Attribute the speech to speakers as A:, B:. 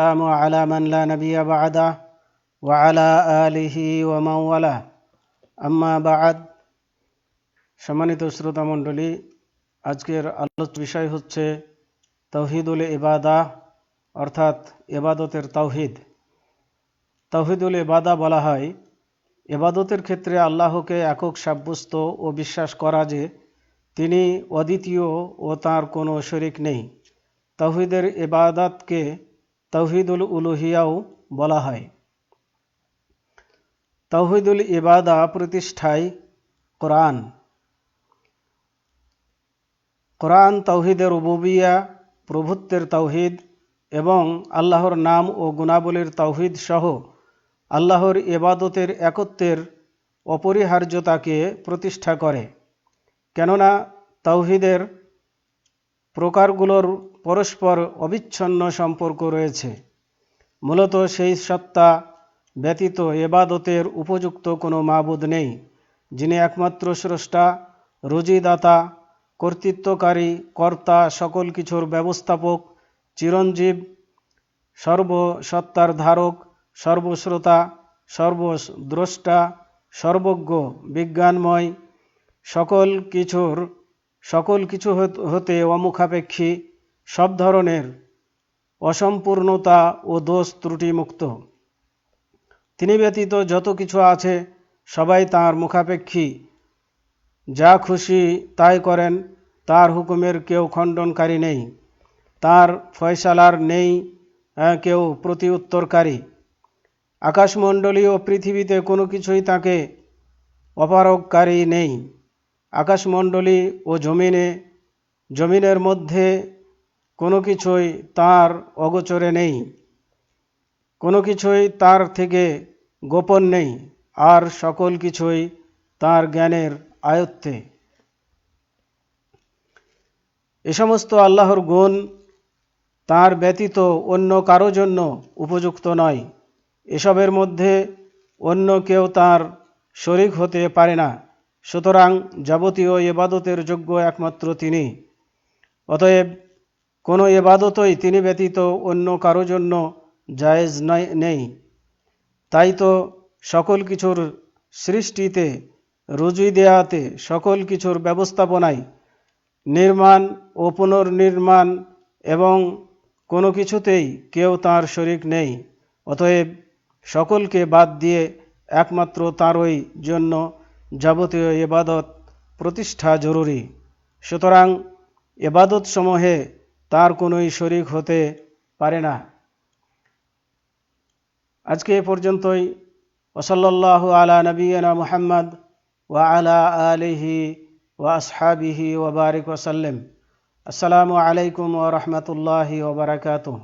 A: السلام على من لا نبي بعده وعلى آله ومن والاه أما بعد সম্মানিত শ্রোতা মণ্ডলী আজকের আলোচ্য বিষয় হচ্ছে তৌহিদুল ইবাদা অর্থাৎ এবাদতের তৌহিদ তৌহিদুল ইবাদা বলা হয় এবাদতের ক্ষেত্রে আল্লাহকে একক সাব্যস্ত ও বিশ্বাস করা যে তিনি অদ্বিতীয় ও তার কোনো শরিক নেই তৌহিদের ইবাদাতকে তৌহিদুল উলুহিয়াও বলা হয়। তৌহিদুল ইবাদা প্রতিষ্ঠায় কোরআন। কোরআন তৌহিদের উবুবিয়া প্রভুত্বের তৌহিদ এবং আল্লাহর নাম ও গুণাবলীর তৌহিদ সহ আল্লাহর এবাদতের একত্বের অপরিহার্যতাকে প্রতিষ্ঠা করে। কেননা তৌহিদের প্রকারগুলোর পরস্পর অবিচ্ছন্ন সম্পর্ক রয়েছে। মূলত সেই সত্তা ব্যতীত এবাদতের উপযুক্ত কোনো মাবুদ নেই, যিনি একমাত্র স্রষ্টা, রুজিদাতা, কর্তৃত্বকারী, কর্তা, সকল কিছুর ব্যবস্থাপক, চিরঞ্জীব, সর্বসত্তার ধারক, সর্বশ্রোতা, সর্বদ্রষ্টা, সর্বজ্ঞ, বিজ্ঞানময়, সকল কিছুর সকল কিছু হতে অমুখাপেক্ষী সব ধরনের অসম্পূর্ণতা ও দোষ ত্রুটিমুক্ত। তিনি ব্যতীত যত কিছু আছে, সবাই তাঁর মুখাপেক্ষী। যা খুশি তাই করেন, তার হুকুমের কেউ খণ্ডনকারী নেই। তার ফয়সালার নেই কেউ প্রতি উত্তরকারী আকাশমণ্ডলী ও পৃথিবীতে কোনো কিছুই তাকে অপারগকারী নেই। আকাশমণ্ডলী ও জমিনে, জমিনের মধ্যে কোনো কিছুই তার অগোচরে নেই, কোনো কিছুই তার থেকে গোপন নেই, আর সকল কিছুই তার জ্ঞানের আয়ত্তে। এ সমস্ত আল্লাহর গুণ তার ব্যতীত অন্য কারও জন্য উপযুক্ত নয়। এসবের মধ্যে অন্য কেউ তার শরিক হতে পারে না। সুতরাং যাবতীয় এবাদতের যোগ্য একমাত্র তিনি। অতএব কোনো এবাদতই তিনি ব্যতীত অন্য কারও জন্য জায়েজ নেই তাই তো সকল কিছুর সৃষ্টিতে রুজুই দেয়াতে সকল কিছুর ব্যবস্থাপনায় নির্মাণ ও পুনর্নির্মাণ এবং কোনো কিছুতেই কেউ তার শরিক নেই। অতএব সকলকে বাদ দিয়ে একমাত্র তাঁরই জন্য যাবতীয় এবাদত প্রতিষ্ঠা জরুরি। সুতরাং এবাদত সমূহে তার কোনোই শরিক হতে পারে না। আজকে এ পর্যন্তই। ওসল্লাহ আলা নবীনা মুহাম্মদ ওয়া আলা আলিহি ওয়া আসহাবিহি ওবারিক ওসাল্লাম আসসালামু আলাইকুম ওরহমতুল্লাহি ওবরাকাতুহ